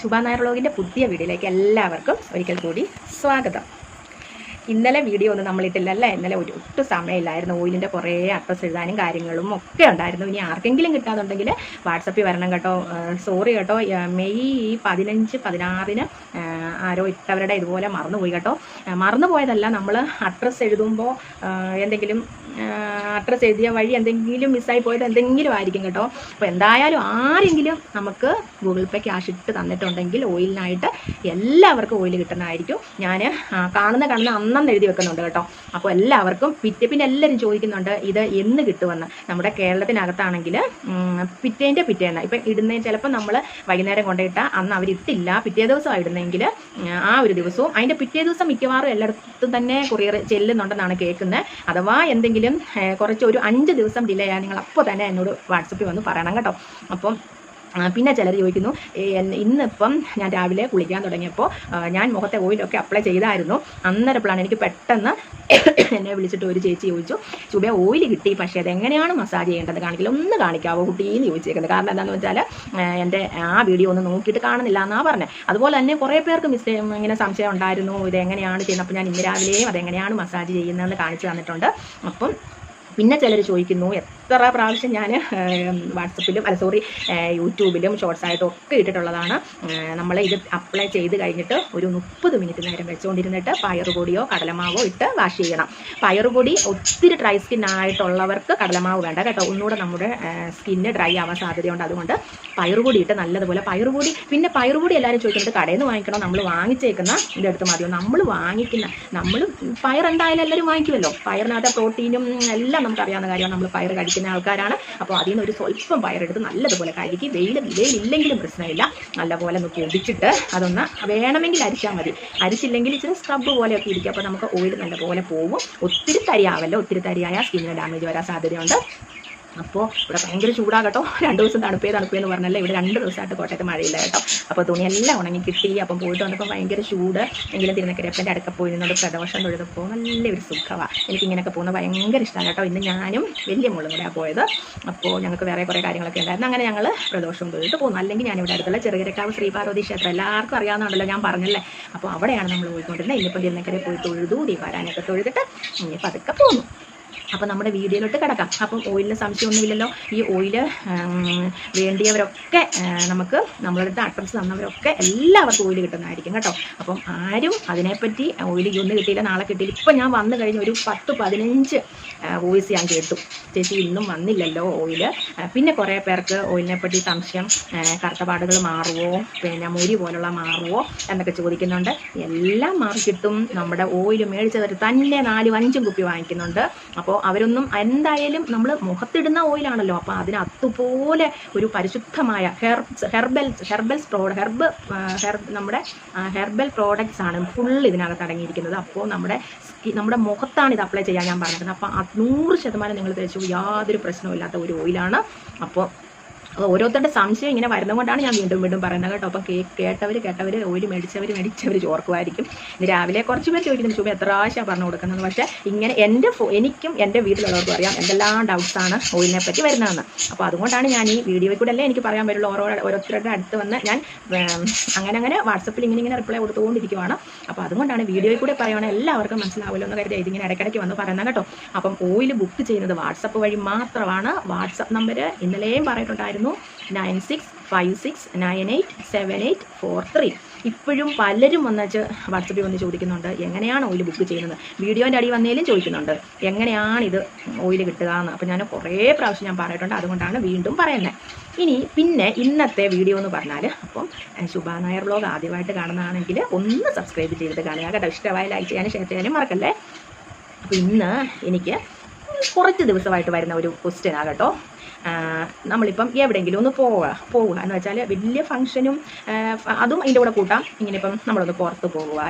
ശുഭ നായർ വ്ളോഗിന്റെ പുതിയ വീഡിയോയിലേക്ക് എല്ലാവർക്കും ഒരിക്കൽ കൂടി സ്വാഗതം. ഇന്നലെ വീഡിയോ ഒന്നും നമ്മളിട്ടില്ല അല്ലേ ഇന്നലെ ഒരു ഒട്ടും സമയമില്ലായിരുന്നു. ഓയിലിന്റെ കുറേ അഡ്രസ് എഴുതാനും കാര്യങ്ങളും ഒക്കെ ഉണ്ടായിരുന്നു. ഇനി ആർക്കെങ്കിലും കിട്ടാതുണ്ടെങ്കിൽ വാട്സപ്പിൽ വരണം കേട്ടോ. സോറി കേട്ടോ. മെയ് പതിനഞ്ച് പതിനാറിന് ആരോ ഇട്ടവരുടെ ഇതുപോലെ മറന്നുപോയി കേട്ടോ. മറന്നുപോയതല്ല. നമ്മൾ അഡ്രസ്സ് എഴുതുമ്പോൾ എന്തെങ്കിലും അഡ്രസ്സ് എഴുതിയ വഴി എന്തെങ്കിലും മിസ്സായി പോയത് എന്തെങ്കിലും ആയിരിക്കും കേട്ടോ. അപ്പോൾ എന്തായാലും ആരെങ്കിലും നമുക്ക് ഗൂഗിൾ പേ ക്യാഷ് ഇട്ട് തന്നിട്ടുണ്ടെങ്കിൽ ഓയിലിനായിട്ട് എല്ലാവർക്കും ഓയിൽ കിട്ടുന്നതായിരിക്കും. ഞാൻ കാണുന്ന കാണുന്ന അന്നെന്ന് എഴുതി വെക്കുന്നുണ്ട് കേട്ടോ. അപ്പോൾ എല്ലാവർക്കും പിറ്റേ പിന്നെ എല്ലാവരും ചോദിക്കുന്നുണ്ട് ഇത് എന്ന് കിട്ടുമെന്ന്. നമ്മുടെ കേരളത്തിനകത്താണെങ്കിൽ പിറ്റേന്റെ പിറ്റേന്ന്. ഇപ്പം ഇടുന്നതിന് ചിലപ്പോൾ നമ്മൾ വൈകുന്നേരം കൊണ്ടുപോയിട്ട അന്ന് അവർ ഇട്ടില്ല. പിറ്റേ ദിവസമാണ് ഇടുന്നെങ്കിൽ ആ ഒരു ദിവസവും. അതിന്റെ പിറ്റേ ദിവസം മിക്കവാറും എല്ലായിടത്തും തന്നെ കൊറിയർ ചെല്ലുന്നുണ്ടെന്നാണ് കേൾക്കുന്നത്. അഥവാ എന്തെങ്കിലും ഏഹ്, കുറച്ച് ഒരു അഞ്ച് ദിവസം ഡിലേ ആയാൽ നിങ്ങൾ അപ്പോൾ തന്നെ എന്നോട് വാട്സപ്പിൽ വന്ന് പറയണം കേട്ടോ. അപ്പം പിന്നെ ചിലർ ചോദിക്കുന്നു ഇന്നിപ്പം ഞാൻ രാവിലെ കുളിക്കാൻ തുടങ്ങിയപ്പോൾ ഞാൻ മുഖത്തെ ഓയിലൊക്കെ അപ്ലൈ ചെയ്തായിരുന്നു. അന്നേരപ്പോഴാണ് എനിക്ക് പെട്ടെന്ന് എന്നെ വിളിച്ചിട്ട് ഒരു ചേച്ചി ചോദിച്ചു ചുബ ഓയിൽ കിട്ടി പക്ഷേ അതെങ്ങനെയാണ് മസാജ് ചെയ്യേണ്ടത്? കാണിക്കില്ല ഒന്ന് കാണിക്കാവോ കുട്ടീന്ന് ചോദിച്ചേക്കുന്നത്. കാരണം എന്താണെന്ന് വെച്ചാൽ എന്റെ ആ വീഡിയോ ഒന്ന് നോക്കിയിട്ട് കാണുന്നില്ല എന്നാ പറഞ്ഞത് അതുപോലെ തന്നെ കുറേ പേർക്ക് മിസ്റ്റേ ഇങ്ങനെ സംശയം ഉണ്ടായിരുന്നു ഇതെങ്ങനെയാണ് ചെയ്യുന്നത്? അപ്പോൾ ഞാൻ ഇന്ന് രാവിലെയും അതെങ്ങനെയാണ് മസാജ് ചെയ്യുന്നതെന്ന് കാണിച്ചു തന്നിട്ടുണ്ട്. അപ്പം പിന്നെ ചിലർ ചോദിക്കുന്നു എത്ര പ്രാവശ്യം ഞാൻ വാട്സപ്പിലും അല്ല സോറി യൂട്യൂബിലും ഷോർട്സ് ആയിട്ടും ഒക്കെ ഇട്ടിട്ടുള്ളതാണ്. നമ്മൾ ഇത് അപ്ലൈ ചെയ്ത് കഴിഞ്ഞിട്ട് ഒരു മുപ്പത് മിനിറ്റ് നേരം വെച്ചുകൊണ്ടിരുന്നിട്ട് പയറുപൊടിയോ കടലമാവോ ഇട്ട് വാഷ് ചെയ്യണം. പയറുപൊടി ഒത്തിരി ഡ്രൈ സ്കിൻ ആയിട്ടുള്ളവർക്ക് കടലമാവ് വേണ്ട കേട്ടോ. ഒന്നുകൂടെ നമ്മുടെ സ്കിന്ന് ഡ്രൈ ആവാൻ സാധ്യതയുണ്ട്. അതുകൊണ്ട് പയറുപൊടി ഇട്ട് നല്ലതുപോലെ പയറുപൊടി പിന്നെ പയറുപൊടി എല്ലാവരും ചോദിക്കുന്നത് കടയിൽ നിന്ന് വാങ്ങിക്കണം? നമ്മൾ വാങ്ങിച്ചേക്കുന്ന ഇതിന്റെ അടുത്ത് മതിയോ? നമ്മൾ വാങ്ങിക്കുന്ന നമ്മൾ പയർ എന്തായാലും എല്ലാവരും വാങ്ങിക്കുമല്ലോ. പയറിനകത്ത് പ്രോട്ടീനും എല്ലാം നമുക്ക് അറിയാവുന്ന കാര്യമാണ്. നമ്മൾ പയർ കഴിക്കുന്ന ആൾക്കാരാണ്. അപ്പോൾ അതിൽ നിന്ന് ഒരു സ്വല്പം പയറെടുത്ത് നല്ലതുപോലെ കഴുകി വെയിൽ വെയിലില്ലെങ്കിലും പ്രശ്നമില്ല. നല്ലപോലെ ഒന്ന് പൊടിച്ചിട്ട് അതൊന്ന് വേണമെങ്കിൽ അരിച്ചാൽ മതി. അരിച്ചില്ലെങ്കിൽ ഇച്ചിരി സ്ക്രബ് പോലെയൊക്കെ ഇരിക്കും. അപ്പോൾ നമുക്ക് ഓയിൽ നല്ലപോലെ പോകും ഒത്തിരി തരിയാവല്ലോ. ഒത്തിരി തരിയായ സ്കിന്നിന് ഡാമേജ് വരാൻ സാധ്യതയുണ്ട്. അപ്പോൾ ഇവിടെ ഭയങ്കര ചൂടാകട്ടോ രണ്ട് ദിവസം തണുപ്പേ തണുപ്പേ എന്ന് പറഞ്ഞല്ലേ? ഇവിടെ രണ്ട് ദിവസമായിട്ട് കോട്ടയത്ത് മഴയില്ല കേട്ടോ. അപ്പോൾ തുണിയെല്ലാം ഉണങ്ങി കിട്ടി. അപ്പം പോയിട്ട് വന്നപ്പോൾ ഭയങ്കര ചൂട്. എങ്കിലും തിരുനക്കരപ്പന്റെ അടുക്ക പോയി പോയിരുന്നത് പ്രദോഷം തൊഴുതപ്പോൾ നല്ലൊരു സുഖമാണ് എനിക്കിങ്ങനെയൊക്കെ പോകുന്നത് ഭയങ്കര ഇഷ്ടമാണ് കേട്ടോ. ഇന്ന് ഞാനും വലിയ മുള്ളും കൂടെയാണ് പോയത്. അപ്പോൾ ഞങ്ങൾക്ക് വേറെ കുറേ കാര്യങ്ങളൊക്കെ ഉണ്ടായിരുന്നു. അങ്ങനെ ഞങ്ങൾ പ്രദോഷം തൊഴുതിട്ട് പോകുന്നു അല്ലെങ്കിൽ ഞാനിവിടെ അടുത്തുള്ള ചെറുകരക്കാവ് ശ്രീപാർവതി ക്ഷേത്രം. എല്ലാവർക്കും അറിയാവുന്നതാണല്ലോ ഞാൻ പറഞ്ഞല്ലേ. അപ്പോൾ അവിടെയാണ് നമ്മൾ പോയിക്കൊണ്ടിരുന്നത്. ഇനിയിപ്പോൾ തിരുനക്കരെ പോയി തൊഴുതു ദീപാരാനൊക്കെ തൊഴുതിട്ട് ഇനി പതുക്കെ പോന്നു. അപ്പോൾ നമ്മുടെ വീഡിയോയിലോട്ട് കിടക്കാം. അപ്പം ഓയിലിന് സംശയമൊന്നുമില്ലല്ലോ. ഈ ഓയിൽ വേണ്ടിയവരൊക്കെ നമുക്ക് നമ്മളടുത്ത് അഡ്രസ്സ് തന്നവരൊക്കെ എല്ലാവർക്കും ഓയിൽ കിട്ടുന്നതായിരിക്കും കേട്ടോ. അപ്പം ആരും അതിനെപ്പറ്റി ഓയിൽ ഇന്ന് കിട്ടിയില്ല നാളെ കിട്ടിയില്ല. ഇപ്പം ഞാൻ വന്നു കഴിഞ്ഞ ഒരു പത്ത് പതിനഞ്ച് വോയിസ് ഞാൻ കേട്ടു. ചേച്ചി ഇന്നും വന്നില്ലല്ലോ ഓയിൽ പിന്നെ കുറേ പേർക്ക് ഓയിലിനെപ്പറ്റി സംശയം കറുത്തപാടുകൾ കറുത്ത പാടുകൾ മാറുമോ പിന്നെ മുരി പോലുള്ള മാറുമോ എന്നൊക്കെ ചോദിക്കുന്നുണ്ട്. എല്ലാം മാറി കിട്ടും. നമ്മുടെ ഓയിൽ മേടിച്ചവർ തന്നെ നാലും അഞ്ചും കുപ്പി വാങ്ങിക്കുന്നുണ്ട്. അപ്പോൾ അവരൊന്നും എന്തായാലും നമ്മൾ മുഖത്തിടുന്ന ഓയിലാണല്ലോ. അപ്പോൾ അതിന് അതുപോലെ ഒരു പരിശുദ്ധമായ herbs herbals herbals pro herb herb നമ്മുടെ ഹെർബൽ പ്രോഡക്ട്സ് ആണ് ഫുൾ ഇതിനകത്ത് അടങ്ങിയിരിക്കുന്നത്. അപ്പോൾ നമ്മുടെ നമ്മുടെ മുഖത്താണ് ഇത് അപ്ലൈ ചെയ്യാൻ ഞാൻ പറഞ്ഞിരുന്നത് അപ്പോൾ നൂറ് ശതമാനം നിങ്ങൾ തേച്ചു യാതൊരു പ്രശ്നവും ഇല്ലാത്ത ഒരു ഓയിലാണ്. അപ്പോൾ അപ്പോൾ ഓരോരുത്തരുടെ സംശയം ഇങ്ങനെ വരുന്നതുകൊണ്ടാണ് ഞാൻ വീണ്ടും വീണ്ടും പറയുന്നത് കേട്ടോ. അപ്പോൾ കേ കേട്ടവർ കേട്ടവർ ഓയിൽ മേടിച്ചവർ മേടിച്ചവർ ചോർക്കുമായിരിക്കും. രാവിലെ കുറച്ച് പേര് ചോദിക്കുന്നു ചുമ എത്ര പ്രാവശ്യമാണ് പറഞ്ഞു കൊടുക്കുന്നത്? പക്ഷേ ഇങ്ങനെ എന്റെ എനിക്കും എന്റെ വീട്ടിലുള്ളവർക്കും അറിയാം എന്തെല്ലാം ഡൗട്ട്സാണ് ഓയിലിനെ പറ്റി വരുന്നതെന്ന്. അപ്പോൾ അതുകൊണ്ടാണ് ഞാൻ ഈ വീഡിയോയിൽ കൂടെ അല്ലേ എനിക്ക് പറയാൻ പറ്റുള്ളൂ. ഓരോ ഓരോരുത്തരുടെ അടുത്ത് വന്ന് ഞാൻ അങ്ങനെ അങ്ങനെ വാട്സപ്പിൽ ഇങ്ങനെ ഇങ്ങനെ റിപ്ലൈ കൊടുത്തുകൊണ്ടിരിക്കുവാണ്. അപ്പോൾ അതുകൊണ്ടാണ് വീഡിയോയിൽ കൂടെ പറയുവാണെങ്കിൽ എല്ലാവർക്കും മനസ്സിലാവുമല്ലോ എന്ന് കരുതി ഇതിങ്ങനെ ഇടയ്ക്കിടയ്ക്ക് വന്ന് പറയുന്നത് കേട്ടോ. അപ്പം ഓയിൽ ബുക്ക് ചെയ്യുന്നത് വാട്സപ്പ് വഴി മാത്രമാണ്. വാട്സപ്പ് നമ്പർ ഇന്നലെയും പറഞ്ഞിട്ടുണ്ടായിരുന്നു. Nine six five six nine eight seven eight four three ഇപ്പോഴും പലരും വന്ന് വാട്സപ്പിൽ വന്ന് ചോദിക്കുന്നുണ്ട് എങ്ങനെയാണ് ഓയിൽ ബുക്ക് ചെയ്യുന്നത്? വീഡിയോന്റെ അടി വന്നേലും ചോദിക്കുന്നുണ്ട് എങ്ങനെയാണ് ഇത് ഓയിൽ കിട്ടുക എന്ന് അപ്പോൾ ഞാൻ കുറേ പ്രാവശ്യം ഞാൻ പറഞ്ഞിട്ടുണ്ട് അതുകൊണ്ടാണ് വീണ്ടും പറയുന്നത് ഇനി പിന്നെ ഇന്നത്തെ വീഡിയോ എന്ന് പറഞ്ഞാൽ അപ്പം ശുഭാ നായർ വ്ലോഗ് ആദ്യമായിട്ട് കാണുന്നതാണെങ്കിൽ ഒന്ന് സബ്സ്ക്രൈബ് ചെയ്തിട്ട് കാണുക. കേട്ടോ ഇഷ്ടമായ ലൈക്ക് ചെയ്യാനും ഷെയർ ചെയ്യാനും മറക്കല്ലേ? അപ്പോൾ ഇന്ന് എനിക്ക് കുറച്ച് ദിവസമായിട്ട് വരുന്ന ഒരു ക്വസ്റ്റ്യൻ ആകട്ടോ നമ്മളിപ്പം എവിടെയെങ്കിലും ഒന്ന് പോവുക പോവുക എന്ന് വെച്ചാൽ വലിയ ഫംഗ്ഷനും അതും അതിന്റെ കൂടെ കൂട്ടാം. ഇങ്ങനെ ഇപ്പം നമ്മളൊന്ന് പുറത്ത് പോവുക.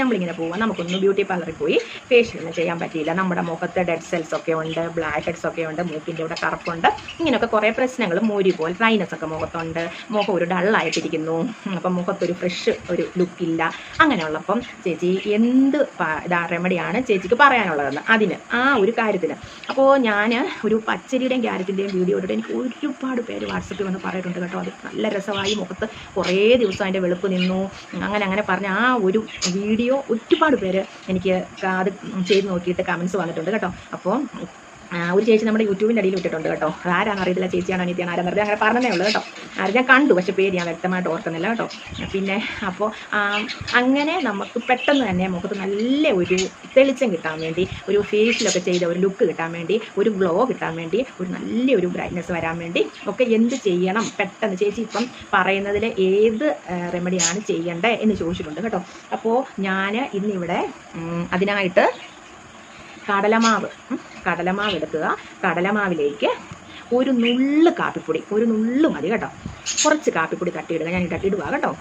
നമ്മളിങ്ങനെ പോവുക. നമുക്കൊന്ന് ബ്യൂട്ടി പാർലറിൽ പോയി ഫേഷ്യലൊന്നും ചെയ്യാൻ പറ്റിയില്ല. നമ്മുടെ മുഖത്ത് ഡെഡ് സെൽസ് ഒക്കെ ഉണ്ട് ബ്ലാക്ക് ഹെഡ്സ് ഒക്കെ ഉണ്ട് മൂക്കിന്റെ കൂടെ കറുപ്പുണ്ട്. ഇങ്ങനെയൊക്കെ കുറേ പ്രശ്നങ്ങൾ മൂരി പോലെ ഡ്രൈനസ് ഒക്കെ മുഖത്തുണ്ട്. മുഖം ഒരു ഡള്ളായിട്ടിരിക്കുന്നു അപ്പം മുഖത്തൊരു ഫ്രഷ് ഒരു ലുക്കില്ല അങ്ങനെയുള്ളപ്പം ചേച്ചി എന്ത് ഇതാ റെമഡിയാണ് ചേച്ചിക്ക് പറയാനുള്ളതെന്ന്. അതിന് ആ ഒരു കാര്യത്തിന്. അപ്പോൾ ഞാൻ ഒരു പച്ചരിയുടെയും ക്യാരറ്റിന്റെയും വീഡിയോ കണ്ടിട്ട് എനിക്ക് ഒരുപാട് പേര് വാട്സപ്പിൽ വന്ന് പറയുന്നുണ്ട് കേട്ടോ. അത് നല്ല രസമായി മുഖത്ത് കുറേ ദിവസം അതിന്റെ വെളുപ്പ് നിന്നു. അങ്ങനെ അങ്ങനെ പറഞ്ഞ ആ ഒരു വീഡിയോ ഒരുപാട് പേര് എനിക്ക് അത് ചെയ്ത് നോക്കിയിട്ട് കമൻസ് വന്നിട്ടുണ്ട് കേട്ടോ. അപ്പോൾ ഒരു ചേച്ചി നമ്മുടെ യൂട്യൂബിന്റെ അടിയിൽ വിട്ടിട്ടുണ്ട് കേട്ടോ. ആരാണ് അറിയത്തില്ല ചേച്ചിയാണോ അനിയത്തിയാണോ ആരാന്ന് അറിയാം അങ്ങനെ പറഞ്ഞേ ഉള്ളൂ കേട്ടോ. ആരും ഞാൻ കണ്ടു പക്ഷേ പേര് ഞാൻ വ്യക്തമായിട്ട് ഓർക്കുന്നില്ല കേട്ടോ. പിന്നെ അപ്പോൾ അങ്ങനെ നമുക്ക് പെട്ടെന്ന് തന്നെ മുഖത്ത് നല്ല ഒരു തെളിച്ചം കിട്ടാൻ വേണ്ടി ഒരു ഫേസിലൊക്കെ ചെയ്ത ഒരു ലുക്ക് കിട്ടാൻ വേണ്ടി ഒരു ഗ്ലോ കിട്ടാൻ വേണ്ടി ഒരു നല്ലൊരു ബ്രൈറ്റ്നെസ് വരാൻ വേണ്ടി ഒക്കെ എന്ത് ചെയ്യണം? പെട്ടെന്ന് ചേച്ചി ഇപ്പം പറയുന്നതിൽ ഏത് റെമഡിയാണ് ചെയ്യേണ്ടത് എന്ന് ചോദിച്ചിട്ടുണ്ട് കേട്ടോ. അപ്പോൾ ഞാൻ ഇന്നിവിടെ അതിനായിട്ട് കടലമാവ്. കടലമാവ് എടുക്കുക. കടലമാവിലേക്ക് ഒരു നുള്ള് കാപ്പിപ്പൊടി ഒരു നുള്ള് മതി കേട്ടോ. കുറച്ച് കാപ്പിപ്പൊടി തട്ടിയിടുക. ഞാൻ തട്ടിയിടുക കേട്ടോ.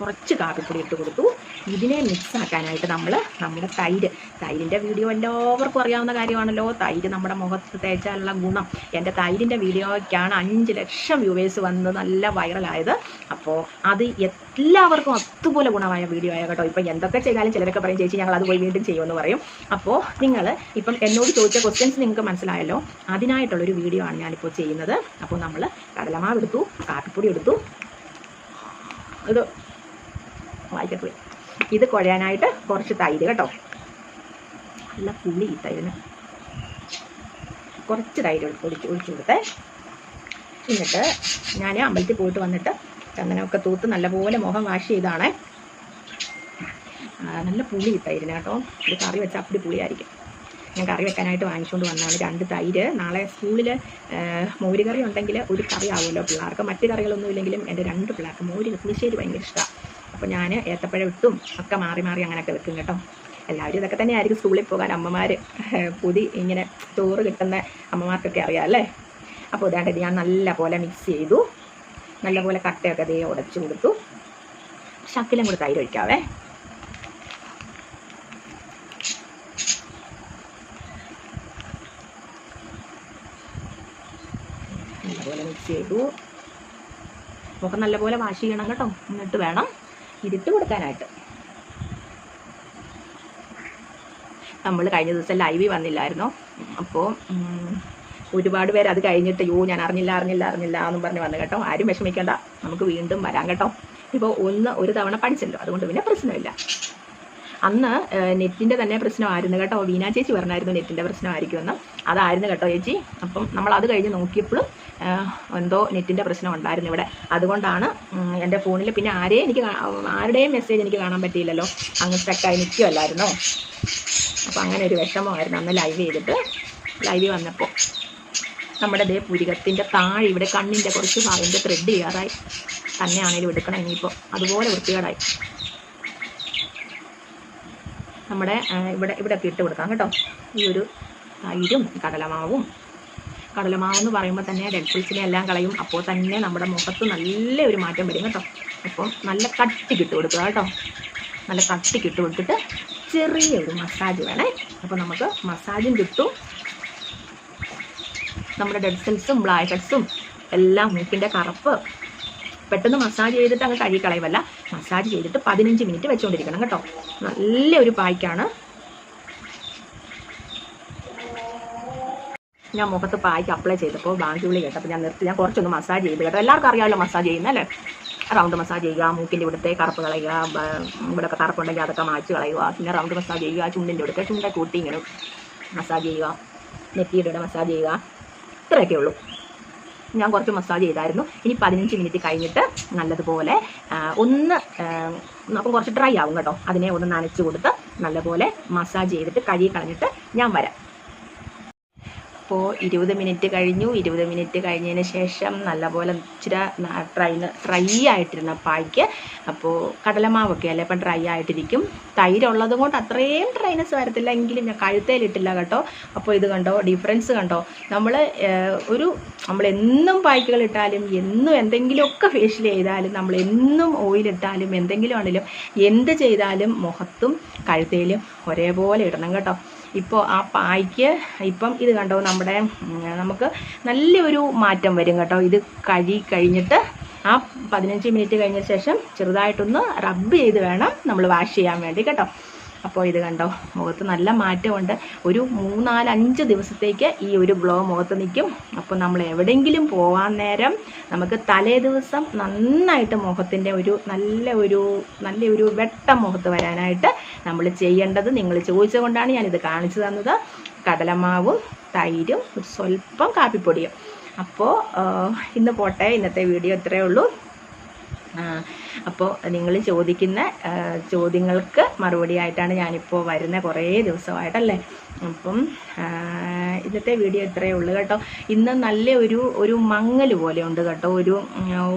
കുറച്ച് കാപ്പിപ്പൊടി ഇട്ട് കൊടുത്തു. ഇതിനെ മിക്സ് ആക്കാനായിട്ട് നമ്മൾ നമ്മുടെ തൈര്. തൈരിന്റെ വീഡിയോ എല്ലാവർക്കും അറിയാവുന്ന കാര്യമാണല്ലോ. തൈര് നമ്മുടെ മുഖത്ത് തേച്ചാലുള്ള ഗുണം. എന്റെ തൈരിന്റെ വീഡിയോയ്ക്കാണ് അഞ്ച് ലക്ഷം വ്യൂവേഴ്സ് വന്ന് നല്ല വൈറലായത് അപ്പോൾ അത് എല്ലാവർക്കും അതുപോലെ ഗുണമായ വീഡിയോ ആയ കേട്ടോ. ഇപ്പം എന്തൊക്കെ ചെയ്താലും ചിലരൊക്കെ പറയും ചേച്ചി ഞങ്ങൾ അത് പോയി വീണ്ടും ചെയ്യുമെന്ന് പറയും. അപ്പോൾ നിങ്ങൾ ഇപ്പം എന്നോട് ചോദിച്ച ക്വസ്റ്റ്യൻസ് നിങ്ങൾക്ക് മനസ്സിലായല്ലോ. അതിനായിട്ടുള്ളൊരു വീഡിയോ ആണ് ഞാനിപ്പോൾ ചെയ്യുന്നത്. അപ്പോൾ നമ്മൾ കടലമാവ് എടുത്തു കാപ്പിപ്പൊടി എടുത്തു. ഇത് വായിക്കത്ത് പോയി ഇത് കുഴയാനായിട്ട് കുറച്ച് തൈര് കേട്ടോ. നല്ല പുളി ഈ തൈരിന്. കുറച്ച് തൈര് ഒഴിച്ച് ഒഴിച്ചു കൊടുത്തേ. എന്നിട്ട് ഞാൻ അമ്പലത്തിൽ പോയിട്ട് വന്നിട്ട് ചന്ദനമൊക്കെ തൂത്ത് നല്ലപോലെ മുഖം വാഷ് ചെയ്താണേ. നല്ല പുളി ഈ തൈരിന് കേട്ടോ. ഇത് കറി വെച്ചാൽ അപ്പടി പുളിയായിരിക്കും. ഞാൻ കറി വെക്കാനായിട്ട് വാങ്ങിച്ചുകൊണ്ട് വന്നതാണ് രണ്ട് തൈര്. നാളെ സ്കൂളിൽ മോര് കറി ഉണ്ടെങ്കിൽ ഒരു കറി ആവുമല്ലോ പിള്ളേർക്ക്. മറ്റ് കറികളൊന്നും ഇല്ലെങ്കിലും എന്റെ രണ്ട് പിള്ളേർക്ക് മോര് പുളിശ്ശേരി ഭയങ്കര ഇഷ്ടമാണ് അപ്പോൾ ഞാൻ ഏത്തപ്പഴം ഇട്ടും ഒക്കെ മാറി മാറി അങ്ങനെയൊക്കെ വെക്കും കേട്ടോ. എല്ലാവരും ഇതൊക്കെ തന്നെയായിരിക്കും സ്കൂളിൽ പോകാൻ അമ്മമാർ പുതി ഇങ്ങനെ ചോറ് കിട്ടുന്ന അമ്മമാർക്കൊക്കെ അറിയാം അല്ലേ? അപ്പോൾ ഇതാണ്ട് ഞാൻ നല്ല പോലെ മിക്സ് ചെയ്തു. നല്ല പോലെ കട്ടയൊക്കെ ദേ ഉടച്ചു കൊടുത്തു. ശക്കിലും കൂടെ തൈര് ഒഴിക്കാവേ. നല്ലപോലെ മിക്സ് ചെയ്തു. മുഖം നല്ലപോലെ വാഷ് ചെയ്യണം കേട്ടോ. എന്നിട്ട് വേണം ഇതിട്ട് കൊടുക്കാനായിട്ട്. നമ്മൾ കഴിഞ്ഞ ദിവസം ലൈവിൽ വന്നില്ലായിരുന്നു? അപ്പോൾ ഒരുപാട് പേര് അത് കഴിഞ്ഞിട്ട് യോ ഞാൻ അറിഞ്ഞില്ല അറിഞ്ഞില്ല അറിഞ്ഞില്ല എന്നും പറഞ്ഞ് വന്നു കേട്ടോ. ആരും വിഷമിക്കേണ്ട. നമുക്ക് വീണ്ടും വരാം കേട്ടോ. ഇപ്പോൾ ഒന്ന് ഒരു തവണ പഠിച്ചല്ലോ. അതുകൊണ്ട് പിന്നെ പ്രശ്നമില്ല. അന്ന് നെറ്റിന്റെ തന്നെ പ്രശ്നമായിരുന്നു കേട്ടോ. വീണ ചേച്ചി പറഞ്ഞായിരുന്നു നെറ്റിന്റെ പ്രശ്നമായിരിക്കുമെന്ന്. അതായിരുന്നു കേട്ടോ ചേച്ചി. അപ്പം നമ്മൾ അത് കഴിഞ്ഞ് നോക്കിയപ്പോഴും എന്തോ നെറ്റിന്റെ പ്രശ്നം ഉണ്ടായിരുന്നു ഇവിടെ. അതുകൊണ്ടാണ് എന്റെ ഫോണിൽ പിന്നെ ആരെയും എനിക്ക് ആരുടെയും മെസ്സേജ് എനിക്ക് കാണാൻ പറ്റിയില്ലല്ലോ. അങ്ങ് സ്റ്റക്കായി നിൽക്കുമല്ലായിരുന്നോ അപ്പോൾ അങ്ങനെ ഒരു വിഷമമായിരുന്നു അന്ന് ലൈവ് ചെയ്തിട്ട്. ലൈവ് വന്നപ്പോൾ നമ്മുടെ ദേ പുരികത്തിന്റെ താഴെ ഇവിടെ കണ്ണിന്റെ കുറച്ച് ഭാഗത്തിന്റെ ത്രെഡ് ചെയ്യാറായി. തന്നെയാണേലും എടുക്കണം ഇനിയിപ്പോൾ അതുപോലെ വൃത്തികേടായി. നമ്മുടെ ഇവിടെ ഇവിടെ ഒക്കെ ഇട്ട് കൊടുക്കാം കേട്ടോ. ഈ ഒരു തൈരും കടലമാവും കടലമാവ് എന്ന് പറയുമ്പോൾ തന്നെ ഡെഡ് പിൾസിനെ എല്ലാം കളയും. അപ്പോൾ തന്നെ നമ്മുടെ മുഖത്ത് നല്ല ഒരു മാറ്റം വരും കേട്ടോ. അപ്പം നല്ല കട്ടിക്ക് ഇട്ട് കൊടുക്കുക കേട്ടോ. നല്ല കട്ടിക്ക് ഇട്ട് കൊടുത്തിട്ട് ചെറിയൊരു മസാജ് വേണേ. അപ്പോൾ നമുക്ക് മസാജും കിട്ടും. നമ്മുടെ ഡെഡ് സെൽസും ബ്ലാക്ക് ഹെഡ്സും എല്ലാം മൂക്കിന്റെ കറുപ്പ് പെട്ടെന്ന് മസാജ് ചെയ്തിട്ട് അങ്ങ് കഴുകി കളയുമല്ല മസാജ് ചെയ്തിട്ട് പതിനഞ്ച് മിനിറ്റ് വെച്ചുകൊണ്ടിരിക്കണം കേട്ടോ. നല്ല ഒരു പായ്ക്കാണ്. ഞാൻ മുഖത്ത് പായ്ക്ക് അപ്ലൈ ചെയ്തപ്പോൾ ബാങ്ക് വിളി കേട്ടപ്പോൾ ഞാൻ നിർത്തി. ഞാൻ കുറച്ചൊന്ന് മസാജ് ചെയ്ത് കേട്ടോ. എല്ലാവർക്കും അറിയാമല്ലോ മസാജ് ചെയ്യുന്ന അല്ലേ? റൗണ്ട് മസാജ് ചെയ്യുക മൂക്കിന്റെ ഇവിടുത്തെ കറുപ്പ് കളയുക ഇവിടെ കറുപ്പുണ്ടെങ്കിൽ അതൊക്കെ മായ്ച്ച് കളയുക. പിന്നെ റൗണ്ട് മസാജ് ചെയ്യുക ചുണ്ടിന്റെ ഇവിടുത്തെ ചുണ്ടെ കൂട്ടി ഇങ്ങനെ മസാജ് ചെയ്യുക നെറ്റിയുടെ ഇവിടെ മസാജ് ചെയ്യുക. ഇത്രയൊക്കെ ഉള്ളൂ. ഞാൻ കുറച്ച് മസാജ് ചെയ്തായിരുന്നു. ഇനി പതിനഞ്ച് മിനിറ്റ് കഴിഞ്ഞിട്ട് നല്ലതുപോലെ ഒന്ന് അപ്പം കുറച്ച് ഡ്രൈ ആവും കേട്ടോ. അതിനെ ഒന്ന് നനച്ച് കൊടുത്ത് നല്ലപോലെ മസാജ് ചെയ്തിട്ട് കഴുകി കളഞ്ഞിട്ട് ഞാൻ വരാം. അപ്പോൾ ഇരുപത് മിനിറ്റ് കഴിഞ്ഞു. ഇരുപത് മിനിറ്റ് കഴിഞ്ഞതിന് ശേഷം നല്ലപോലെ ഇച്ചിരി ഡ്രൈ ഡ്രൈ ആയിട്ടിരുന്ന പായ്ക്ക്. അപ്പോൾ കടലമാവൊക്കെ അല്ലേ? അപ്പം ഡ്രൈ ആയിട്ടിരിക്കും. തൈരുള്ളത് കൊണ്ട് അത്രയും ഡ്രൈനസ് വരത്തില്ല. എങ്കിലും ഞാൻ കഴുത്തേലിട്ടില്ല കേട്ടോ. അപ്പോൾ ഇത് കണ്ടോ? ഡിഫറൻസ് കണ്ടോ? നമ്മൾ ഒരു നമ്മൾ എന്നും പായ്ക്കുകൾ ഇട്ടാലും എന്നും എന്തെങ്കിലുമൊക്കെ ഫേഷ്യൽ ചെയ്താലും നമ്മൾ എന്നും ഓയിലിട്ടാലും എന്തെങ്കിലും ആണെങ്കിലും എന്ത് ചെയ്താലും മുഖത്തും കഴുത്തേലും ഒരേപോലെ ഇടണം കേട്ടോ. ഇപ്പോൾ ആ പായ്ക്ക് ഇപ്പം ഇത് കണ്ടോ നമ്മുടെ നമുക്ക് നല്ലൊരു മാറ്റം വരും കേട്ടോ. ഇത് കഴുകി കഴിഞ്ഞിട്ട് ആ പതിനഞ്ച് മിനിറ്റ് കഴിഞ്ഞ ശേഷം ചെറുതായിട്ടൊന്ന് റബ്ബ് ചെയ്ത് വേണം നമ്മൾ വാഷ് ചെയ്യാൻ വേണ്ടി കേട്ടോ. അപ്പോൾ ഇത് കണ്ടോ മുഖത്ത് നല്ല മാറ്റമുണ്ട്. ഒരു മൂന്നാലഞ്ച് ദിവസത്തേക്ക് ഈ ഒരു ഗ്ലോ മുഖത്ത് നിൽക്കും. അപ്പോൾ നമ്മൾ എവിടെയെങ്കിലും പോകാൻ നേരം നമുക്ക് തലേ ദിവസം നന്നായിട്ട് മുഖത്തിന്റെ ഒരു നല്ല ഒരു നല്ല ഒരു വെട്ട മുഖത്ത് വരാനായിട്ട് നമ്മൾ ചെയ്യേണ്ടത് നിങ്ങൾ ചോദിച്ചുകൊണ്ടാണ് ഞാനിത് കാണിച്ചു തന്നത്. കടലമാവും തൈരും ഒരു സ്വല്പം കാപ്പിപ്പൊടിയും. അപ്പോൾ ഇന്ന് പോട്ടെ ഇന്നത്തെ വീഡിയോ ഇത്രയേ ഉള്ളൂ. അപ്പോൾ നിങ്ങൾ ചോദിക്കുന്ന ചോദ്യങ്ങൾക്ക് മറുപടി ആയിട്ടാണ് ഞാനിപ്പോൾ വരുന്ന കുറേ ദിവസമായിട്ടല്ലേ? അപ്പം ഇന്നത്തെ വീഡിയോ ഇത്രയേ ഉള്ളൂ കേട്ടോ. ഇന്ന് നല്ല ഒരു ഒരു മങ്ങൽ പോലെ ഉണ്ട് കേട്ടോ. ഒരു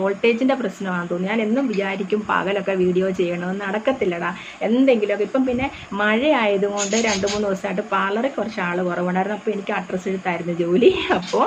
വോൾട്ടേജിന്റെ പ്രശ്നമാണെന്ന് തോന്നുന്നു. ഞാൻ എന്നും വിചാരിക്കും പകലൊക്കെ വീഡിയോ ചെയ്യണമെന്ന്. നടക്കത്തില്ലടാ. എന്തെങ്കിലുമൊക്കെ. ഇപ്പം പിന്നെ മഴ ആയതുകൊണ്ട് രണ്ട് മൂന്ന് ദിവസമായിട്ട് പാർലറിൽ കുറച്ച് ആൾ കുറവുണ്ടായിരുന്നു. അപ്പോൾ എനിക്ക് അഡ്രസ്സ് എടുത്തായിരുന്നു ജോലി. അപ്പോൾ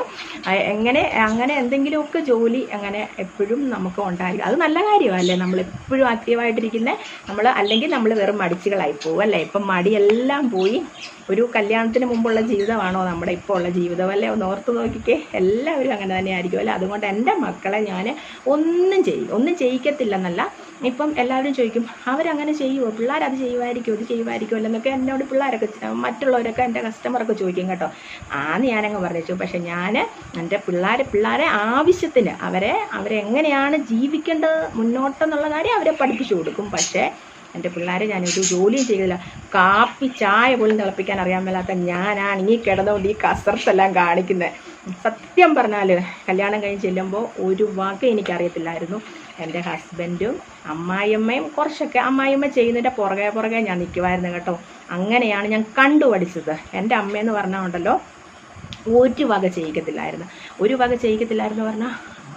എങ്ങനെ അങ്ങനെ എന്തെങ്കിലുമൊക്കെ ജോലി അങ്ങനെ എപ്പോഴും നമുക്ക് ഉണ്ടായിരിക്കും. അത് നല്ല കാര്യമല്ലേ? നമ്മൾ എപ്പോഴും ആക്റ്റീവായിട്ടിരിക്കുന്ന നമ്മൾ അല്ലെങ്കിൽ നമ്മൾ വെറും മടിച്ചുകളായി പോകും അല്ലേ? ഇപ്പം മടിയെല്ലാം പോയി ഒരു കല്യാണത്തിന് മുമ്പുള്ള ജീവിതമാണോ നമ്മുടെ ഇപ്പോൾ ഉള്ള ജീവിതം? അല്ലേ? ഒന്ന് ഓർത്ത് നോക്കിക്കേ. എല്ലാവരും അങ്ങനെ തന്നെ ആയിരിക്കും അല്ലേ? അതുകൊണ്ട് എന്റെ മക്കളെ ഞാൻ ഒന്നും ചെയ്യും ഒന്നും ചെയ്യിക്കത്തില്ലെന്നല്ല. ഇപ്പം എല്ലാവരും ചോദിക്കും അവരങ്ങനെ ചെയ്യുമോ പിള്ളേർ അത് ചെയ്യുമായിരിക്കും ഇത് ചെയ്യുമായിരിക്കും അല്ലെന്നൊക്കെ എന്നോട് പിള്ളേരൊക്കെ മറ്റുള്ളവരൊക്കെ എന്റെ കസ്റ്റമറൊക്കെ ചോദിക്കും കേട്ടോ. ആന്ന് ഞാനങ്ങ് പറഞ്ഞു പക്ഷെ ഞാൻ എന്റെ പിള്ളേർ പിള്ളേരെ ആവശ്യത്തിന് അവരെ അവരെങ്ങനെയാണ് ജീവിക്കേണ്ടത് മുന്നോട്ടെന്നുള്ള കാര്യം അവരെ പഠിപ്പിച്ചു കൊടുക്കും. പക്ഷേ എന്റെ പിള്ളേരെ ഒരു ജോലിയും ചെയ്തില്ല. കാപ്പി ചായ പോലും തിളപ്പിക്കാൻ അറിയാൻ മേലാത്ത ഞാനാണ് ഈ കിടന്നുകൊണ്ട് ഈ കസർത്തെല്ലാം കാണിക്കുന്നത് സത്യം പറഞ്ഞാൽ കല്യാണം കഴിഞ്ഞ് ചെല്ലുമ്പോൾ ഒരു വാക്ക് എനിക്കറിയത്തില്ലായിരുന്നു. എന്റെ ഹസ്ബൻഡും അമ്മായിയമ്മയും കുറച്ചൊക്കെ അമ്മായിയമ്മ ചെയ്യുന്നതിന്റെ പുറകെ പുറകെ ഞാൻ നിൽക്കുമായിരുന്നു കേട്ടോ. അങ്ങനെയാണ് ഞാൻ കണ്ടു പഠിച്ചത് എന്റെ അമ്മയെന്ന് പറഞ്ഞാൽ ഉണ്ടല്ലോ ഒരു വക ചെയ്യിക്കത്തില്ലായിരുന്നു. ഒരു വക ചെയ്യിക്കത്തില്ലായിരുന്നു പറഞ്ഞാൽ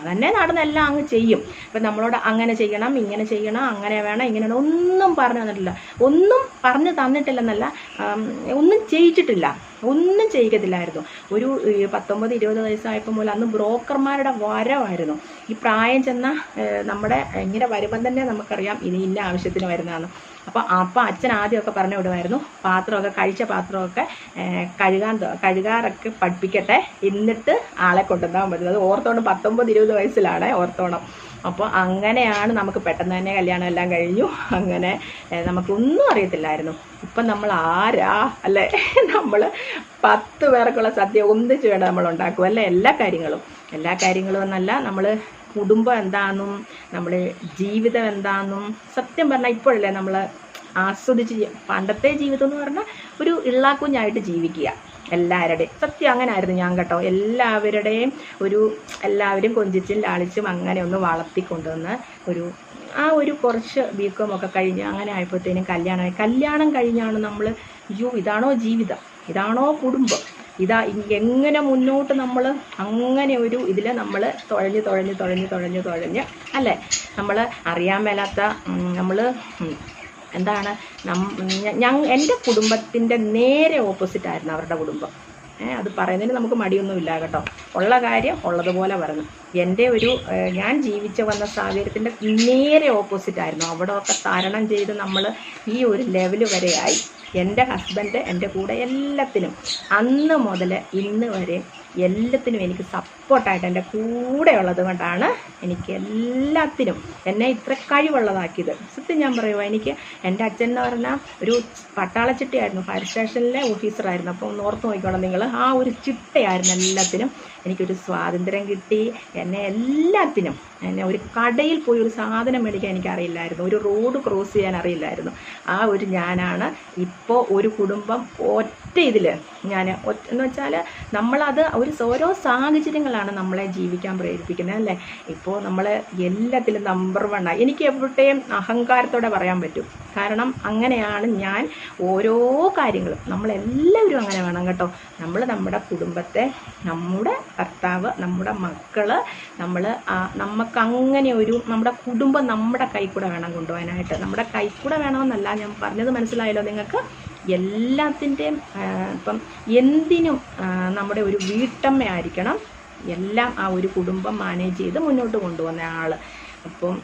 തന്നെ നടന്നെല്ലാം അങ്ങ് ചെയ്യും. ഇപ്പം നമ്മളോട് അങ്ങനെ ചെയ്യണം ഇങ്ങനെ ചെയ്യണം അങ്ങനെ വേണം ഇങ്ങനെ ഒന്നും പറഞ്ഞു തന്നിട്ടില്ല. ഒന്നും പറഞ്ഞു തന്നിട്ടില്ലെന്നല്ല ഒന്നും ചെയ്യിച്ചിട്ടില്ല. ഒന്നും ചെയ്യിക്കത്തില്ലായിരുന്നു. ഒരു പത്തൊമ്പത് ഇരുപത് വയസ്സായപ്പോൾ മുതൽ അന്ന് ബ്രോക്കർമാരുടെ വരവായിരുന്നു. ഈ പ്രായം ചെന്ന നമ്മുടെ ഇങ്ങനെ വരുമ്പം തന്നെ നമുക്കറിയാം ഇനി ഇന്ന ആവശ്യത്തിന് വരുന്നതാണ്. അപ്പോൾ അപ്പം അച്ഛൻ ആദ്യമൊക്കെ പറഞ്ഞു വിടുമായിരുന്നു. പാത്രമൊക്കെ കഴിച്ച പാത്രമൊക്കെ കഴുകാൻ കഴുകാറൊക്കെ പഠിപ്പിക്കട്ടെ. എന്നിട്ട് ആളെ കൊണ്ടുവന്നാൽ മതി. അത് ഓർത്തോണം പത്തൊമ്പത് ഇരുപത് വയസ്സിലാണ് ഓർത്തോണം. അപ്പോൾ അങ്ങനെയാണ് നമുക്ക് പെട്ടെന്ന് തന്നെ കല്യാണം എല്ലാം കഴിഞ്ഞു. അങ്ങനെ നമുക്കൊന്നും അറിയത്തില്ലായിരുന്നു. ഇപ്പം നമ്മൾ ആരാ? അല്ലേ? നമ്മൾ പത്ത് പേർക്കുള്ള സദ്യ ഒന്നിച്ച് വേണം നമ്മൾ ഉണ്ടാക്കും. അല്ലേ? എല്ലാ കാര്യങ്ങളും. എല്ലാ കാര്യങ്ങളും എന്നല്ല നമ്മൾ കുടുംബം എന്താണെന്നും നമ്മൾ ജീവിതം എന്താണെന്നും സത്യം പറഞ്ഞാൽ ഇപ്പോഴല്ലേ നമ്മൾ ആസ്വദിച്ച് പണ്ടത്തെ ജീവിതം എന്ന് പറഞ്ഞാൽ ഒരു ഇള്ളാക്കുഞ്ഞായിട്ട് ജീവിക്കുക. എല്ലാവരുടെയും സത്യം അങ്ങനെ ആയിരുന്നു ഞാൻ കേട്ടോ. എല്ലാവരുടെയും ഒരു എല്ലാവരും കൊഞ്ചിച്ചും ലാളിച്ചും അങ്ങനെ ഒന്ന് വളർത്തിക്കൊണ്ടുവന്ന് ഒരു ആ ഒരു കുറച്ച് ബീക്കോം ഒക്കെ കഴിഞ്ഞ് അങ്ങനെ ആയപ്പോഴത്തേനും കല്യാണമായി. കല്യാണം കഴിഞ്ഞാണ് നമ്മൾ യു ഇതാണോ ജീവിതം? ഇതാണോ കുടുംബം? ഇതാ എങ്ങനെ മുന്നോട്ട് നമ്മൾ അങ്ങനെ ഒരു ഇതിൽ നമ്മൾ തുഴഞ്ഞ് തുഴഞ്ഞ് തുഴഞ്ഞ് തുഴഞ്ഞ് തുഴഞ്ഞ് അല്ലേ? നമ്മൾ അറിയാൻ മേലാത്ത നമ്മൾ എന്താണ് ഞാൻ എന്റെ കുടുംബത്തിന്റെ നേരെ ഓപ്പോസിറ്റ് ആയിരുന്നു അവരുടെ കുടുംബം. അത് പറയുന്നതിന് നമുക്ക് മടിയൊന്നുമില്ല കേട്ടോ. ഉള്ള കാര്യം ഉള്ളതുപോലെ പറഞ്ഞു എന്റെ ഒരു ഞാൻ ജീവിച്ച വന്ന സാഹചര്യത്തിന്റെ നേരെ ഓപ്പോസിറ്റ് ആയിരുന്നു. അവിടെ ഒക്കെ തരണം ചെയ്ത് നമ്മൾ ഈ ഒരു ലെവൽ വരെയായി എന്റെ ഹസ്ബൻഡ് എന്റെ കൂടെ എല്ലാത്തിനും അന്ന് മുതൽ ഇന്ന് വരെ എല്ലാത്തിനും എനിക്ക് സപ്പോർട്ടായിട്ട് എന്റെ കൂടെ ഉള്ളത് കൊണ്ടാണ് എനിക്ക് എല്ലാത്തിനും എന്നെ ഇത്ര കഴിവുള്ളതാക്കിയത്. സത്യം ഞാൻ പറയുമോ എനിക്ക് എന്റെ അച്ഛൻ എന്ന് പറഞ്ഞാൽ ഒരു പട്ടാള ചിട്ടയായിരുന്നു. ഫയർ സ്റ്റേഷനിലെ ഓഫീസറായിരുന്നു അപ്പോൾ ഒന്ന് ഓർത്ത് നോക്കിക്കോണം നിങ്ങൾ. ആ ഒരു ചിട്ടയായിരുന്നു എല്ലാത്തിനും. എനിക്കൊരു സ്വാതന്ത്ര്യം കിട്ടി. എന്നെ എല്ലാത്തിനും എന്നെ ഒരു കടയിൽ പോയി ഒരു സാധനം മേടിക്കാൻ എനിക്കറിയില്ലായിരുന്നു. ഒരു റോഡ് ക്രോസ് ചെയ്യാൻ അറിയില്ലായിരുന്നു. ആ ഒരു ഞാനാണ് ഇപ്പോൾ ഒരു കുടുംബം ഒറ്റ ഇതിൽ ഞാൻ ഒറ്റ എന്ന് വെച്ചാൽ നമ്മളത് ഒരു ഓരോ സാഹചര്യങ്ങളാണ് നമ്മളെ ജീവിക്കാൻ പ്രേരിപ്പിക്കുന്നത് അല്ലേ? ഇപ്പോൾ നമ്മൾ എല്ലാത്തിലും നമ്പർ വണ്ണാണ് എനിക്ക് എവിടെയും അഹങ്കാരത്തോടെ പറയാൻ പറ്റും. കാരണം അങ്ങനെയാണ് ഞാൻ ഓരോ കാര്യങ്ങളും. നമ്മളെല്ലാവരും അങ്ങനെ വേണം കേട്ടോ. നമ്മൾ നമ്മുടെ കുടുംബത്തെ നമ്മുടെ ഭർത്താവ് നമ്മുടെ മക്കൾ നമ്മൾ നമുക്ക് അങ്ങനെ ഒരു നമ്മുടെ കുടുംബം നമ്മുടെ കൈക്കൂടെ കൂടെ വേണം കൊണ്ടുപോകാനായിട്ട്. നമ്മുടെ കൈക്കൂടെ കൂടെ വേണമെന്നല്ല ഞാൻ പറഞ്ഞത് മനസ്സിലായല്ലോ നിങ്ങൾക്ക്? എല്ലാത്തിന്റെയും ഇപ്പം എന്തിനും നമ്മുടെ ഒരു വീട്ടമ്മയായിരിക്കണം എല്ലാം ആ ഒരു കുടുംബം മാനേജ് ചെയ്ത് മുന്നോട്ട് കൊണ്ടുപോകുന്ന ആൾ അപ്പം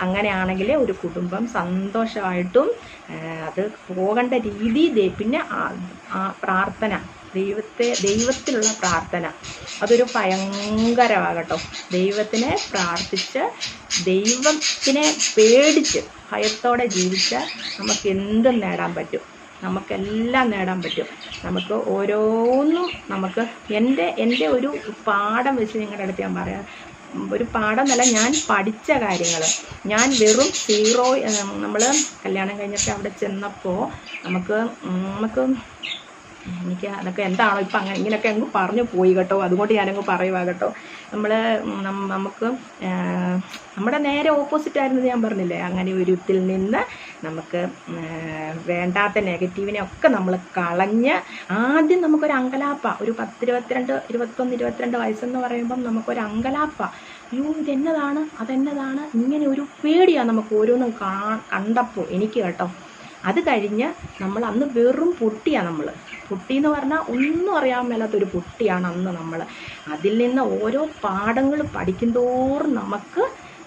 അങ്ങനെയാണെങ്കിൽ ഒരു കുടുംബം സന്തോഷമായിട്ടും അത് പോകേണ്ട രീതി പിന്നെ പ്രാർത്ഥന ദൈവത്തെ ദൈവത്തിലുള്ള പ്രാർത്ഥന അതൊരു ഭയങ്കരമാകട്ടോ. ദൈവത്തിനെ പ്രാർത്ഥിച്ച് ദൈവത്തിനെ പേടിച്ച് ഭയത്തോടെ ജീവിച്ച് നമുക്ക് എന്തും നേടാൻ പറ്റും. നമുക്കെല്ലാം നേടാൻ പറ്റും. നമുക്ക് ഓരോന്നും നമുക്ക് എന്റെ എന്റെ ഒരു പാഠം വെച്ച് നിങ്ങളുടെ അടുത്ത് ഞാൻ പറയാം. ഒരു പാഠമല്ല ഞാൻ പഠിച്ച കാര്യങ്ങൾ ഞാൻ വെറും സീറോ നമ്മൾ കല്യാണം കഴിഞ്ഞിട്ട് അവിടെ ചെന്നപ്പോൾ നമുക്ക് നമുക്ക് എനിക്ക് അതൊക്കെ എന്താണോ ഇപ്പം അങ്ങനെ ഇങ്ങനെയൊക്കെ അങ്ങ് പറഞ്ഞു പോയി കേട്ടോ. അതുകൊണ്ട് ഞാനങ്ങ് പറയുക കേട്ടോ. നമ്മൾ നമുക്ക് നമ്മുടെ നേരെ ഓപ്പോസിറ്റ് ആയിരുന്നത് ഞാൻ പറഞ്ഞില്ലേ? അങ്ങനെ ഒരു ഇതിൽ നിന്ന് നമുക്ക് വേണ്ടാത്ത നെഗറ്റീവിനെ ഒക്കെ നമ്മൾ കളഞ്ഞ് ആദ്യം നമുക്കൊരു അങ്കലാപ്പ ഒരു പത്ത് ഇരുപത്തിരണ്ട് ഇരുപത്തൊന്ന് ഇരുപത്തിരണ്ട് വയസ്സെന്ന് പറയുമ്പം നമുക്കൊരു അങ്കലാപ്പ. അയ്യോ ഇതെന്നതാണ്? അതെന്നതാണ്? ഇങ്ങനെ ഒരു പേടിയാണ് നമുക്ക് ഓരോന്നും കാ കണ്ടപ്പോൾ എനിക്ക് കേട്ടോ. അത് കഴിഞ്ഞ് നമ്മൾ അന്ന് വെറും പൊട്ടിയാണ് നമ്മൾ പൊട്ടി എന്ന് പറഞ്ഞാൽ ഒന്നും അറിയാൻ മേലാത്തൊരു പൊട്ടിയാണ് അന്ന് നമ്മൾ അതിൽ നിന്ന് ഓരോ പാഠങ്ങൾ പഠിക്കുന്തോറും നമുക്ക്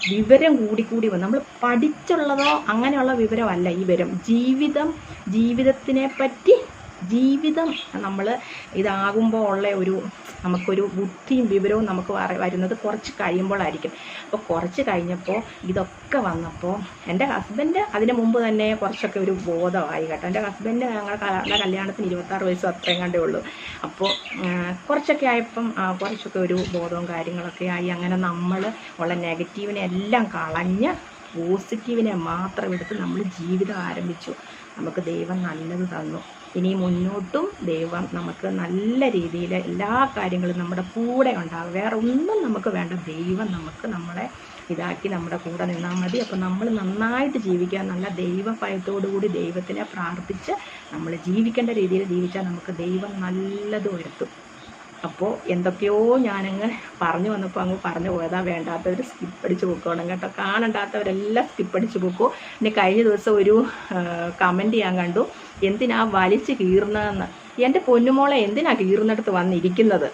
വിവരം കൂടിക്കൂടി വന്നു. നമ്മൾ പഠിച്ചുള്ളതോ അങ്ങനെയുള്ള വിവരമല്ല ഈ വിവരം ജീവിതം ജീവിതത്തിനെ പറ്റി ജീവിതം നമ്മൾ ഇതാകുമ്പോൾ ഉള്ള ഒരു നമുക്കൊരു ബുദ്ധിയും വിവരവും നമുക്ക് വര- വരുന്നത് കുറച്ച് കഴിയുമ്പോഴായിരിക്കും അപ്പോൾ കുറച്ച് കഴിഞ്ഞപ്പോൾ ഇതൊക്കെ വന്നപ്പോൾ എന്റെ ഹസ്ബൻഡ് അതിന് മുമ്പ് തന്നെ കുറച്ചൊക്കെ ഒരു ബോധമായി കേട്ടോ. എന്റെ ഹസ്ബൻഡ് ഞങ്ങളുടെ കല്യാണത്തിന് ഇരുപത്താറ് വയസ്സ് അത്രയും കണ്ടേ ഉള്ളൂ. അപ്പോൾ കുറച്ചൊക്കെ ആയപ്പം കുറച്ചൊക്കെ ഒരു ബോധവും കാര്യങ്ങളൊക്കെ ആയി. അങ്ങനെ നമ്മൾ ഉള്ള നെഗറ്റീവിനെ എല്ലാം കളഞ്ഞ് പോസിറ്റീവിനെ മാത്രം എടുത്ത് നമ്മൾ ജീവിതം ആരംഭിച്ചു. നമുക്ക് ദൈവം നല്ലത് തന്നു. ഇനി മുന്നോട്ടും ദൈവം നമുക്ക് നല്ല രീതിയിൽ എല്ലാ കാര്യങ്ങളും നമ്മുടെ കൂടെ ഉണ്ടാകും വേറെ ഒന്നും നമുക്ക് വേണ്ട. ദൈവം നമുക്ക് നമ്മളെ ഇതാക്കി നമ്മുടെ കൂടെ നിന്നാൽ മതി. അപ്പോൾ നമ്മൾ നന്നായിട്ട് ജീവിക്കാൻ നല്ല ദൈവഭയത്തോടുകൂടി ദൈവത്തിനെ പ്രാർത്ഥിച്ച് നമ്മൾ ജീവിക്കേണ്ട രീതിയിൽ ജീവിച്ചാൽ നമുക്ക് ദൈവം നല്ലത് വരുത്തും. അപ്പോൾ എന്തൊക്കെയോ ഞാനങ്ങ് പറഞ്ഞു വന്നപ്പോൾ അങ്ങ് പറഞ്ഞു പോയതാ വേണ്ടാത്തവർ സ്കിപ്പ് അടിച്ച് പൊക്കോണം കേട്ടോ. കാണണ്ടാത്തവരെല്ലാം സ്കിപ്പ് അടിച്ച് പൊക്കോ. പിന്നെ കഴിഞ്ഞ ദിവസം ഒരു കമന്റ് ചെയ്യാൻ കണ്ടു. എന്തിനാ വലിച്ച് കീറുന്നതെന്ന്. എന്റെ പൊന്നുമോളെ എന്തിനാ കീറുന്നിടത്ത് വന്നിരിക്കുന്നത്?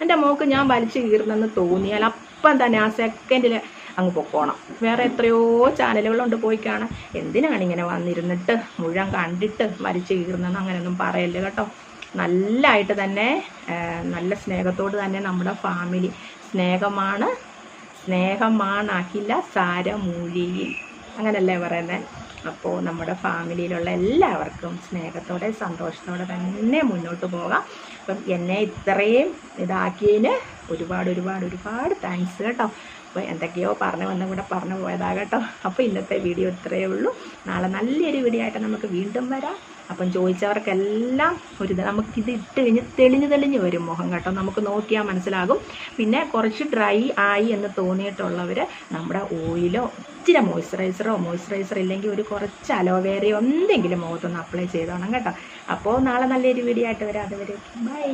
എന്റെ മോക്ക് ഞാൻ വലിച്ചു കീറുന്നെന്ന് തോന്നിയാൽ അപ്പം തന്നെ ആ സെക്കൻഡിൽ അങ്ങ് പൊക്കോണം. വേറെ എത്രയോ ചാനലുകളുണ്ട് പോയി കാണാൻ. എന്തിനാണ് ഇങ്ങനെ വന്നിരുന്നിട്ട് മുഴുവൻ കണ്ടിട്ട് വലിച്ച് കീറുന്നെന്ന് അങ്ങനെയൊന്നും പറയല്ലേ കേട്ടോ. നല്ലതായിട്ട് തന്നെ നല്ല സ്നേഹത്തോട് തന്നെ നമ്മുടെ ഫാമിലി സ്നേഹമാണ്. സ്നേഹമാണാക്കില്ല സാരമൂഴിയിൽ അങ്ങനല്ലേ പറയുന്നത് അപ്പോൾ നമ്മുടെ ഫാമിലിയിലുള്ള എല്ലാവർക്കും സ്നേഹത്തോടെ സന്തോഷത്തോടെ തന്നെ മുന്നോട്ട് പോകാം. അപ്പം എന്നെ ഇത്രയും ഇതാക്കിയതിന് ഒരുപാട് ഒരുപാട് ഒരുപാട് താങ്ക്സ് കേട്ടോ. അപ്പോൾ എന്തൊക്കെയോ പറഞ്ഞു വന്ന കൂടെ പറഞ്ഞു പോയതാ കേട്ടോ. അപ്പോൾ ഇന്നത്തെ വീഡിയോ ഇത്രയേ ഉള്ളൂ. നാളെ നല്ലൊരു വീഡിയോ ആയിട്ട് നമുക്ക് വീണ്ടും വരാം. അപ്പം ചോദിച്ചവർക്കെല്ലാം ഒരു നമുക്കിത് ഇട്ട് കഴിഞ്ഞ് തെളിഞ്ഞ് തെളിഞ്ഞ് വരും മുഖം കേട്ടോ. നമുക്ക് നോക്കിയാൽ മനസ്സിലാകും. പിന്നെ കുറച്ച് ഡ്രൈ ആയി എന്ന് തോന്നിയിട്ടുള്ളവർ നമ്മുടെ ഓയിലോ ഇച്ചിരി മോയ്സ്ചറൈസറോ മോയ്സ്ചറൈസർ ഇല്ലെങ്കിൽ ഒരു കുറച്ച് അലോവേരയോ എന്തെങ്കിലും മുഖത്തൊന്ന് അപ്ലൈ ചെയ്തോണം കേട്ടോ. അപ്പോൾ നാളെ നല്ലൊരു വീഡിയോ ആയിട്ട് വരാം. അതുവരെ ബൈ